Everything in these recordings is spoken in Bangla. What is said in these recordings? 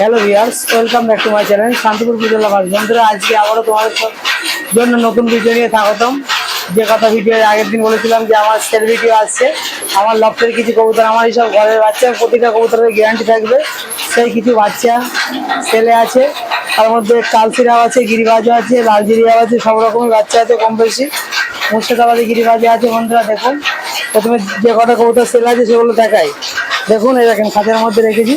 Hello viewers welcome back to my channel Shantipur Pujo lover বন্ধুরা, আজকে আবারও তোমাদের জন্য নতুন ভিডিও নিয়ে স্বাগতম। যে কথা ভিডিও আগের দিন বলেছিলাম যে আমার সেল ভিডিও আসছে, আমার লফটের কিছু কবুতর, আমার এইসব ঘরের বাচ্চা, প্রতিটা কবুতরের গ্যারান্টি থাকবে। সেই কিছু বাচ্চা সেলে আছে। তার মধ্যে কালসিরাও আছে, গিরিবাজও আছে, লালজিরিয়াও আছে, সব রকমের বাচ্চা আছে কম বেশি। মুর্শিদাবাদে গিরিবাজে আছে, বন্ধুরা, দেখুন। প্রথমে যে কটা কবুতর সেল আছে সেগুলো দেখাই। দেখুন, এই দেখেন, খাঁচার মধ্যে রেখেছি।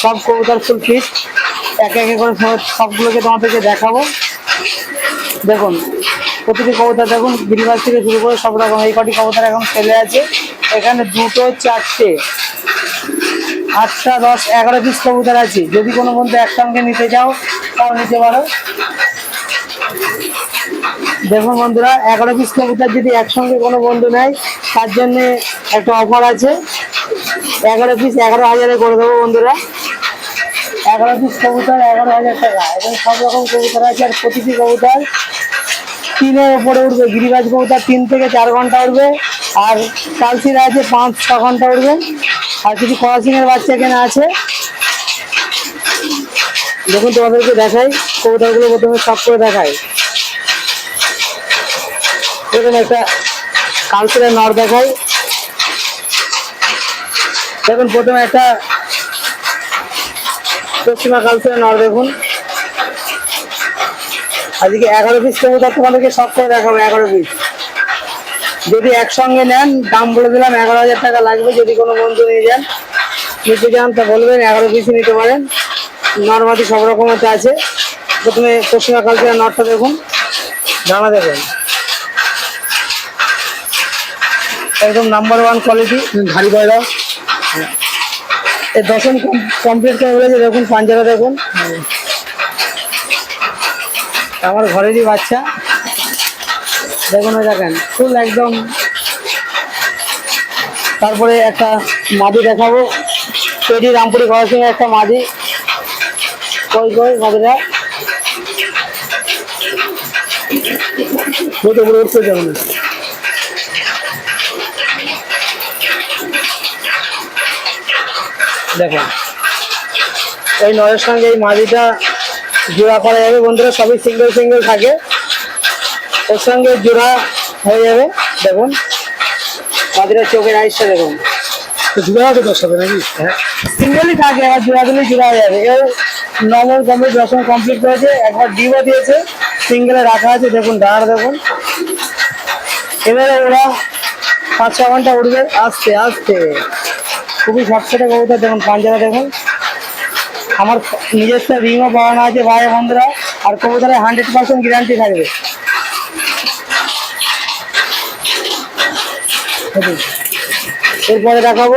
সব কবুতর ফুল ফিট একে একে করে সবগুলোকে তোমাদেরকে দেখাবো। দেখুন, প্রতিটি কবুতর দেখুন গিরিবাজ থেকে শুরু করে সব রকম এই কটি কবুতর এখন ফেলে আছে। এখানে দুটো, চারটে, আটটা, দশ, এগারো পিস কবুতর আছে। যদি কোনো বন্ধু একসঙ্গে নিতে চাও, তাও নিতে পারো। দেখুন বন্ধুরা, এগারো পিস কবুতর যদি একসঙ্গে কোনো বন্ধু নেয়, তার জন্য একটা অফার আছে। এগারো পিস এগারো হাজারে করে দেবো বন্ধুরা। এগারো পিস কবুতর এগারো হাজার টাকা এবং সব রকম কবুতর আছে, আর প্রতিটি কবুতর তিনের ওপরে উঠবে। গিরিবাজ কবুতর তিন থেকে চার ঘণ্টা উঠবে, আর কালসিরা আছে পাঁচ, ছ ঘণ্টা উঠবে। আর কিছু ক্রসিংয়ের বাচ্চা এখানে আছে। দেখুন, তোমাদেরকে দেখাই, কবুতরগুলো প্রথমে সব করে দেখাই। দেখুন, একটা কালসিরা নর দেখাই। দেখুন, প্রথমে একটা পশ্চিমা কালচারে নর দেখুন। আজকে এগারো পিস কবুতর তোমাদেরকে সব করে দেখাবো এগারো পিস যদি একসঙ্গে নেন দাম বলে দিলাম এগারো হাজার টাকা লাগবে যদি কোনো বন্ধু নিয়ে যান। নিতে যান তা বলবেন এগারো পিসই নিতে পারেন। নর্মাদি সব রকমের আছে প্রথমে পশ্চিমা কালচারের নটটা দেখুন। জানা দেখুন। একদম নাম্বার ওয়ান কোয়ালিটি ঘাড়ি পয়লা দশম কমপ্লিট করে বলেছে দেখুন পাঞ্জারা, দেখুন। আমার ঘরেরই বাচ্চা। দেখুন ওই দেখেন, ফুল একদম। তারপরে একটা মাদি দেখাবো। পেটি রামপুরি ঘরের সঙ্গে একটা মাদি। কই কই মাদিরা উঠে উপরে উঠতে যেমন দেখুন। এই নয়ের সঙ্গে এই মাদিটা জোড়া করা যাবে বন্ধুরা সবই সিঙ্গেল সিঙ্গেল থাকে। ওর সঙ্গে জোড়া হয়ে যাবে দেখুন। মাদিটা চোখের আইসটা দেখুন। জোড়া হবে তোর সাথে নাকি? হ্যাঁ। সিঙ্গেলই থাকে আর জোড়া জোড়া হয়ে যাবে। এর নর্মাল কমপ্লিট দশম কমপ্লিট করেছে একবার দিয়েছে সিঙ্গেলে রাখা আছে দেখুন দাঁড় দেখুন। এবারে ওরা পাঁচ ছ ঘণ্টা উঠবে আসতে আসতে। খুবই শর্টকাটে কবুতর দেখুন, পাঞ্জারা, দেখুন আমার নিজস্ব রিংও পাওয়ানো আছে, ভাই, বন্ধুরা, আর কবুতরের হান্ড্রেড পার্সেন্ট গ্যারান্টি থাকবে। এরপরে দেখাবো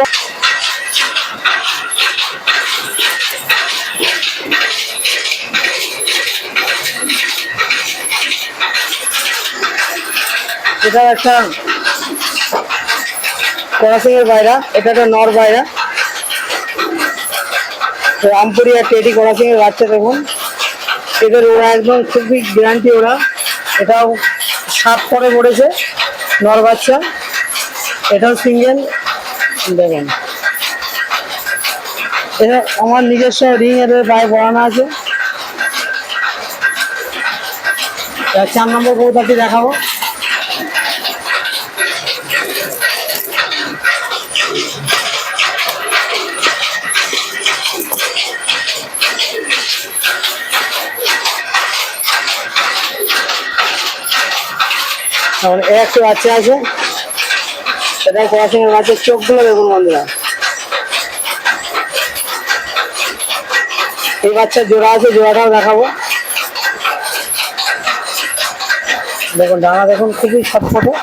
এটা একটা এর বাইরা এটা একটা নর বাইরা রামপুরি আর টেডি বাচ্চা দেখুন। এদের ওরা একদম খুবই গ্যারান্টি ওরা। এটাও সাত পরে পড়েছে নর বাচ্চা। এটাও সিঙ্গেল। দেখুন। এটা আমার নিজস্ব রিং এদের গায়ে পড়ানো আছে। চার নম্বর কৌতাটি দেখাবো। এর একটা বাচ্চা আছে। এটা কোয়াশিংয়ের বাচ্চার চোখগুলো দেখুন বন্ধুরা। এই বাচ্চার জোড়া আছে, জোড়াটাও দেখাবো। দেখুন, ডানা দেখুন, খুবই ছটফটে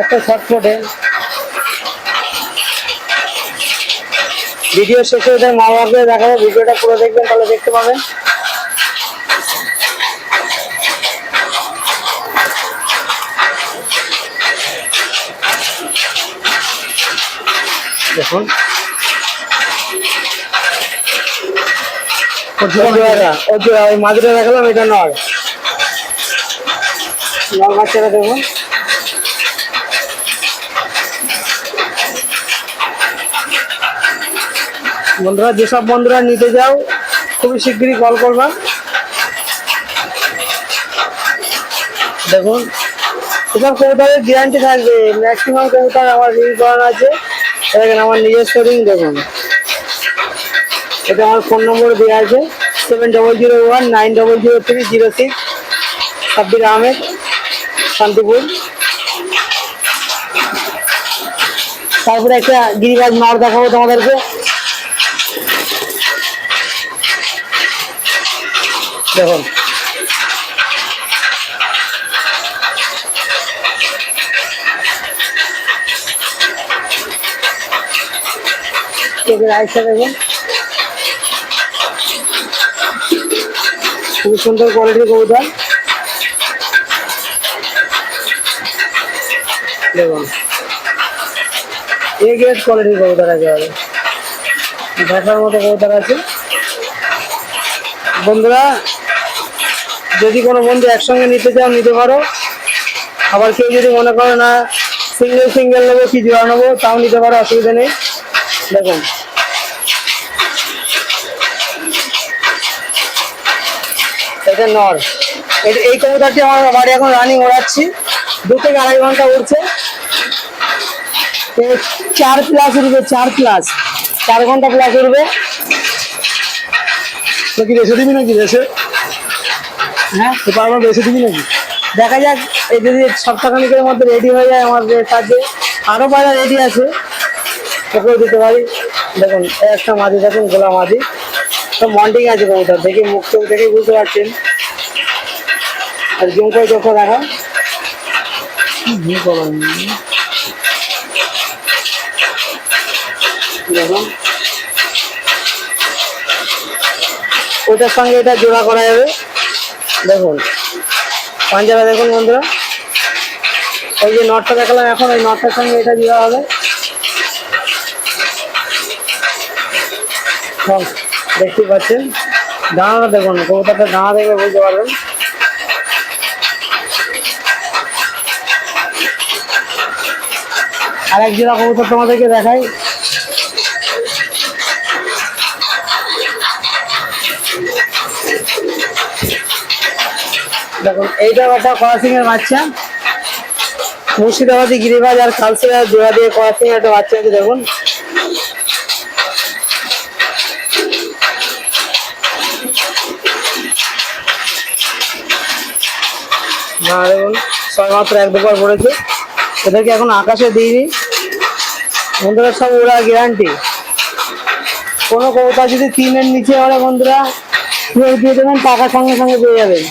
এত ছটফটে ভিডিও শেষে মা বাবাকে দেখাবো, ভিডিওটা পুরো দেখবেন, তাহলে দেখতে পাবেন। দেখুন। মাঝিটা দেখালাম এটা নয় নর বাচ্চারা দেখুন বন্ধুরা, যেসব বন্ধুরা নিতে যাও, খুবই শিগগিরই কল করবা। দেখুন, এসব কবুতরের গ্যারান্টি থাকবে। ম্যাক্সিমাম কবুতর আমার রিং করানো আছে। দেখেন আমার নিজস্ব রিং দেখুন। এটা আমার ফোন নম্বর দেওয়া আছে seven double zero one nine double zero three zero six Sabbir Ahmed, Shantipur. তারপরে একটা গিরিবাজ নর দেখাবো তোমাদেরকে। দেখুন। কেকের আইসটা দেখুন। খুবই সুন্দর কোয়ালিটির কবুতর। দেখুন। এ গ্রেড কোয়ালিটির কবুতর আরও দেখার মতো কবুতর আছে। বন্ধুরা, যদি কোনো বন্ধু একসঙ্গে নিতে চাও, নিতে পারো। আবার কেউ যদি মনে করো না সিঙ্গেল সিঙ্গেল নেব, কি জোড়া নেব, তাও নিতে পারো, অসুবিধা নেই। দেখুন। এটা নর। এই কবুতরটি আমার বাড়ি এখন রানিং ওড়াচ্ছি। দু থেকে আড়াই ঘণ্টা উঠছে চার প্লাস উঠবে চার প্লাস। চার ঘণ্টা প্লাস উঠবে নাকি রেসে দিবি নাকি? রেসে? হ্যাঁ? তো পারবার রেসে দিবি নাকি? দেখা যাক এই যদি সপ্তাহখানিকের মধ্যে রেডি হয়ে যায় আমার কাজে আরও পায়রা রেডি আছে। ওকেও দিতে পারি। দেখুন একটা মাঝি দেখুন গোলা মাঝি। সব মন্টিং আছে কবুতর দেখে মুখ চোখ দেখে বুঝতে পারছেন। আর জুম করে চোখটা দেখা। দেখুন ওটার সঙ্গে এটা জোড়া করা যাবে। দেখুন। পাঞ্জাবে দেখুন বন্ধুরা। ওই যে নটটা দেখালাম, এখন ওই নটটার সঙ্গে এটা দেওয়া হবে। সব দেখতেই পাচ্ছেন দাঁড়াটা দেখুন কবুতরটা দাঁড়া দেখলে বুঝতে পারবেন। আর এক জোড়া কবুতর তোমাদেরকে দেখাই। দেখুন, এইটা একটা করাসিং এর বাচ্চা। মুর্শিদাবাদী গিরিবাজ আর কালসিরা জোড়া দিয়ে করাসিং একটা বাচ্চা আছে, দেখুন। না দেখুন ছয় এক দুবার পড়েছে। এদেরকে এখন আকাশে দিইনি। বন্ধুরা, সব ওরা গ্যারান্টি কোনো কবুতর যদি তিনের নিচে হলে বন্ধুরা দিয়ে দেবেন, টাকা সঙ্গে সঙ্গে পেয়ে যাবেন।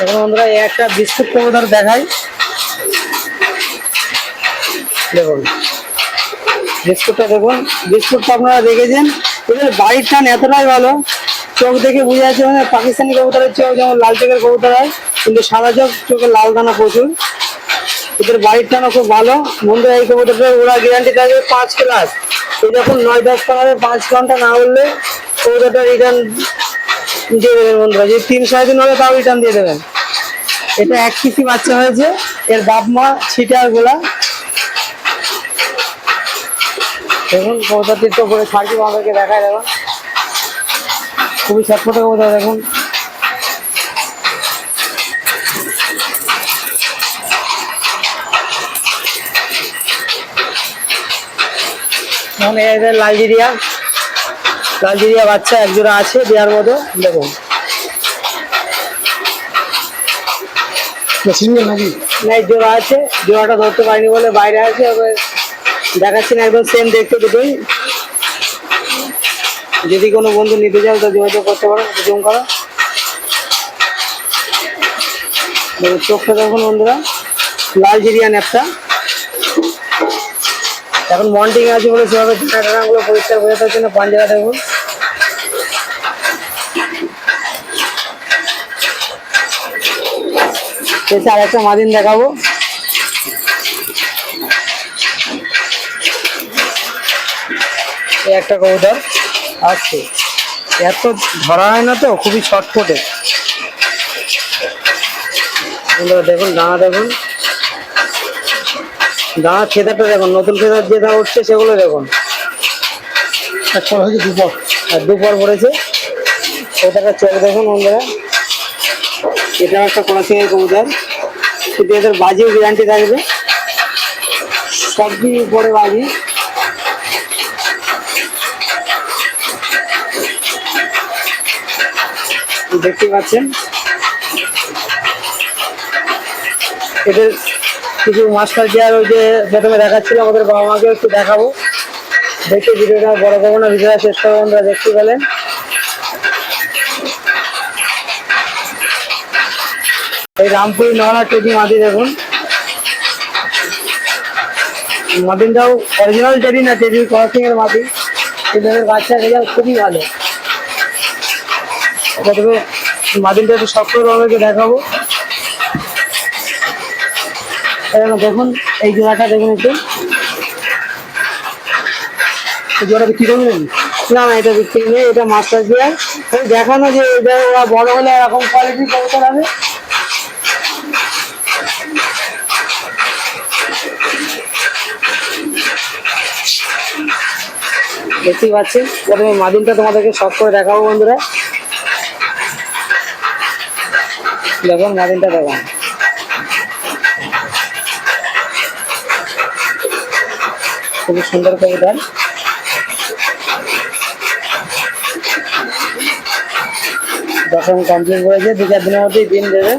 এখন বন্ধুরা, এই একটা বিস্কুট কবুতর দেখাই। দেখুন। বিস্কুটটা দেখুন। বিস্কুটটা আপনারা দেখেছেন এদের বাড়ির টান এতটাই ভালো, চোখ দেখে বুঝে যাচ্ছে মানে পাকিস্তানি কবুতরের চোখ যেমন লাল চোখের কবুতর হয়, কিন্তু সাদা চোখ, চোখে লাল দানা প্রচুর। এদের বাড়ির টানও খুব ভালো বন্ধুরা এই কবুতরটা ওরা গ্যারান্টি থাকে পাঁচ ক্লাস তো যখন নয়, দশ পারে পাঁচ ঘণ্টা না উঠলে কবুতরটা রিটার্ন দিয়ে দেবেন বন্ধুরা। যদি তিন, সাড়ে তিন হলে তাও রিটার্ন দিয়ে দেবেন। এটা এক কিসি বাচ্চা হয়েছে, এর বাপ মা ছিটার গোলা। দেখুন কবুতরটির তো করে ছাড়ছি আমাদেরকে দেখায় দেখুন। খুবই ছটফটে কবুতর দেখুন। মানে এদের লালজিরিয়া লালজিরিয়া বাচ্চা এক জোড়া আছে দেওয়ার মতো দেখুন। সিঙ্গেল নাকি? না জোড়া আছে জোড়াটা ধরতে পারিনি বলে বাইরে আছে এবার দেখাচ্ছি না, একদম সেম দেখতে দুটোই। যদি কোনো বন্ধু নিতে চাও, তো যোগাযোগ করতে পারো জুম করো। চোখটা দেখুন বন্ধুরা, লাল জিরিয়ান একটা। এখন মন্টিং আছে বলে সেভাবে টানাগুলো পরিষ্কার বোঝা যাচ্ছে না পাঞ্জারা দেখুন। এসে আর একটা মাদিন দেখাবো। একটা কবুতর আছে। এত ধরা হয় না তো খুবই ছটফটে। দেখুন ডানা দেখুন। দাঁড়ার ফেদারটা দেখুন নতুন ফেদার যেটা উঠছে সেগুলো দেখুন। দুপর। আর দুপর পড়েছে। ওটাকে চোখ দেখুন বন্ধুরা। এটা একটা ক্রসিংয়ের কবুতর। কিন্তু এদের বাজিও গ্যারান্টি থাকবে। সবজি উপরে বাজি। দেখতে পাচ্ছেন। এদের কিছু মাস্টার চেয়ার ওই যে প্রথমে দেখাচ্ছিলাম ওদের বাবা মাকে একটু দেখাবো। দেখে ভিডিওটা বড় করব না, ভিডিওটা শেষ করে বন্ধুরা দেখতে পেলেন। এই রামপুরি নয়না টেডি মাটি দেখুন। মাটিটাও অরিজিনাল টেডি না টেডি ক্রসিং এর কিন্তু এদের বাচ্চা রেজাল্ট খুবই ভালো। প্রথমে মাটিটা একটু শক্ত রঙেরকে দেখাবো। দেখুন, এই জোড়াটা দেখুন একটু। এই জোড়া বিক্রি করবেন না না এটা বিক্রি নেই এটা মাস্টার চেয়ার ওই দেখানো যে এটা ওরা বড় হলে এরকম কোয়ালিটি কবুতর হবে দেখতেই পাচ্ছেন প্রথমে মাদিনটা তোমাদেরকে শর্ট করে দেখাবো বন্ধুরা। দেখুন মাদিনটা দেখুন খুবই সুন্দর কবুতর দশম কমপ্লিট করেছে দু চার দিনের মধ্যেই ডিম দেবে।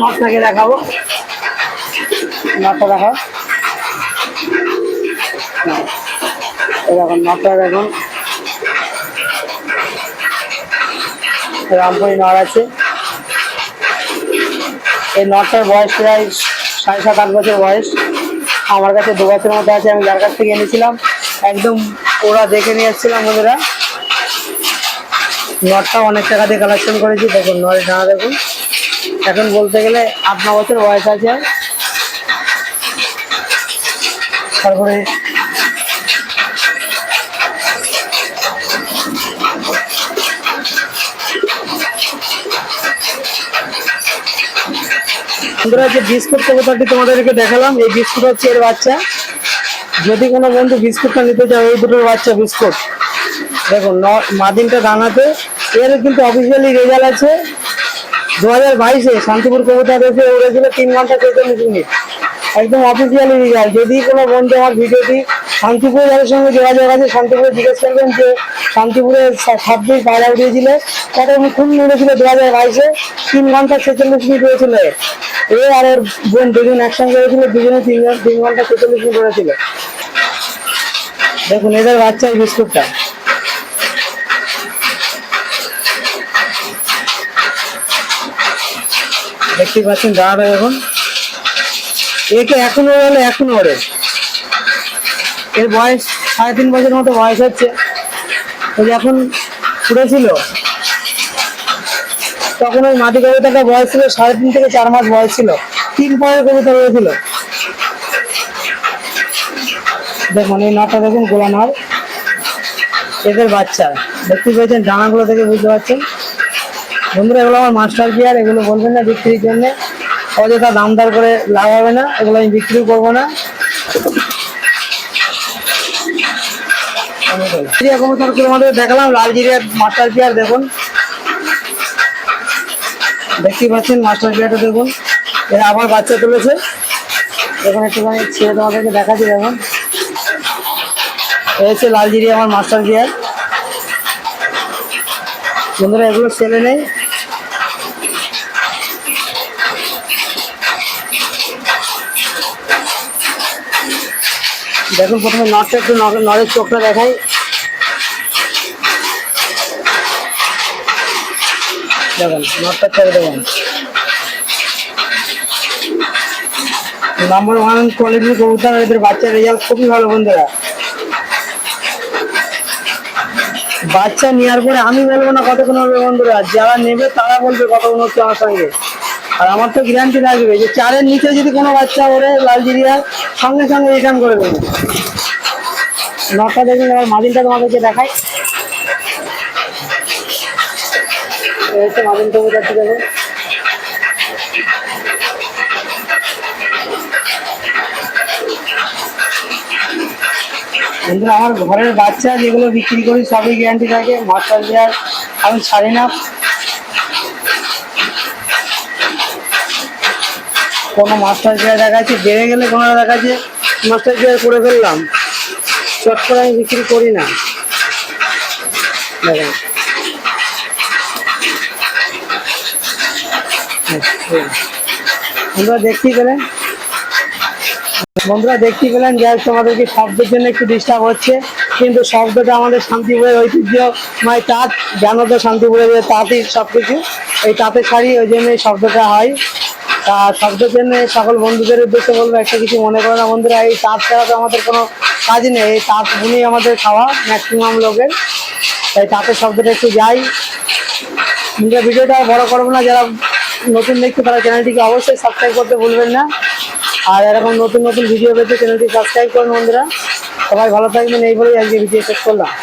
নটটাকে দেখাবো। নটটা দেখাও। এরকম নটটা দেখুন। রামপুরি নড় আছে। এই নটটার বয়স প্রায় সাড়ে সাত, আট বছর বয়স। আমার কাছে দু বছরের মধ্যে আছে, আমি যার কাছ থেকে এনেছিলাম। একদম ওরা দেখে নিয়ে এসেছিলাম বন্ধুরা। নটটা অনেক টাকা দিয়ে কালেকশন করেছি। দেখুন নটের ডানা দেখুন। এখন বলতে গেলে আট, ন বছর বয়স আছে। তারপরে বন্ধুরা, যে বিস্কুট কবুতরটি তোমাদেরকে দেখালাম, এই বিস্কুট হচ্ছে এর বাচ্চা। যদি কোনো বন্ধু বিস্কুটটা নিতে চায়, এই দুটোর বাচ্চা বিস্কুট। দেখো মাদিনটা দানাতে এর কিন্তু অফিসিয়ালি রেজাল্ট আছে দু হাজার বাইশে, শান্তিপুর কবিতা দেশে উড়েছিল তিন ঘণ্টা চৌচল্লিশ মিনিট একদম অফিসিয়ালি রেজাল্ট যদি কোনো বন্ধু আমার ভিডিওটি শান্তিপুর যাদের সঙ্গে যোগাযোগ আছে, শান্তিপুরে জিজ্ঞেস করবেন যে শান্তিপুরে ছাব্বিশ পায়রা উঠিয়েছিল কত খুন উড়েছিল দু হাজার বাইশে? তিন ঘণ্টা ছেচল্লিশ মিনিট হয়েছিল। এ আর ওর বোন দুজন একসঙ্গে হয়েছিল, দুজনে তিন তিন ঘণ্টা ছেচল্লিশ মিনিট হয়েছিল দেখুন, এদের বাচ্চা এই বিস্কুটটা। দেখতেই পাচ্ছেন দাঁড়াবে দেখুন। একে এখনও হলে এখনও ওরে। এর বয়স সাড়ে তিন বছর মতো বয়স হচ্ছে। যখন পুড়েছিল তখন ওই মাটি কবিতাটা বয়স ছিল, সাড়ে তিন থেকে চার মাস বয়স ছিল। তিন পরের কবিতা হয়েছিল দেখুন, এই নাটটা দেখুন গোলানার এদের বাচ্চা। দেখতে পেয়েছেন, ডানাগুলো থেকে বুঝতে পারছেন। বন্ধুরা, এগুলো আমার মাস্টার গিয়ার, এগুলো বলবেন না বিক্রির জন্য। অযথা দাম দর করে লাভ হবে না, এগুলো আমি বিক্রিও করব না। জিরিয়া কবুতর তোমাদের দেখালাম, লাল জিরিয়ার মাস্টার গিয়ার দেখুন। দেখতেই পাচ্ছেন মাস্টার গিয়ারটা দেখুন। এরা আবার বাচ্চা তুলেছে। দেখুন একটুখানি ছেড়ে তোমাদেরকে দেখাচ্ছি দেখুন। হচ্ছে লাল জিরিয়া আমার মাস্টার গিয়ার বন্ধুরা, এগুলো সেলে নেই। দেখুন প্রথমে নটটা একটু নরের চোখটা দেখাই। দেখুন নটটা ছেড়ে দেবেন। নাম্বার ওয়ান কোয়ালিটির কবুতর, এদের বাচ্চার রেজাল্ট খুবই ভালো বন্ধুরা। বাচ্চা নেওয়ার পরে আমি বলব না কতক্ষণ হবে বন্ধুরা, যারা নেবে তারা বলবে কতক্ষণ হচ্ছে আমার সঙ্গে। আর আমার তো গ্যারান্টি থাকবে যে চারের নিচে যদি কোনো বাচ্চা ওরে লালজিরিয়া সঙ্গে সঙ্গে রিটার্ন করে দেবো। নটা দেখুন, এবার মাদিনটা তোমাদেরকে দেখাই। এসে মাদন তবু কাছে যাবে আমার ঘরের বাচ্চা যেগুলো বিক্রি করি, সবই গ্যারান্টি থাকে, মাস্টার দেওয়ার আমি ছাড়ি না। কোনো মাস্টার চেয়ার দেখাচ্ছে, বেড়ে গেলে কোনো দেখাচ্ছে, মাস্টার চেয়ার করে ফেললাম। চট করে আমি বিক্রি করি না। দেখেন বন্ধুরা দেখতেই পেলেন? বন্ধুরা দেখতেই পেলেন যে তোমাদেরকে শব্দের জন্য একটু ডিস্টার্ব হচ্ছে, কিন্তু শব্দটা আমাদের শান্তিপুরের ঐতিহ্য। মানে তাঁত জানো তো শান্তিপুরের যে তাঁতই সব কিছু এই তাঁতের শাড়ি, ওই জন্য শব্দটা হয়। তা শব্দের জন্য সকল বন্ধুদের উদ্দেশ্যে বলব, একটা কিছু মনে করো না বন্ধুরা, এই তাঁত ছাড়া তো আমাদের কোনো কাজ নেই। এই তাঁত বুনেই আমাদের খাওয়া ম্যাক্সিমাম লোকের। তাই তাঁতের শব্দটা একটু যাই। ভিডিওটা বড় করব না, যারা নতুন দেখতে তারা চ্যানেলটিকে অবশ্যই সাবস্ক্রাইব করতে ভুলবেন না। আর এরকম নতুন নতুন ভিডিও পেতে চ্যানেলটি সাবস্ক্রাইব করুন বন্ধুরা। সবাই ভালো থাকবেন, এই বলেই আজকে ভিডিও শেষ করলাম।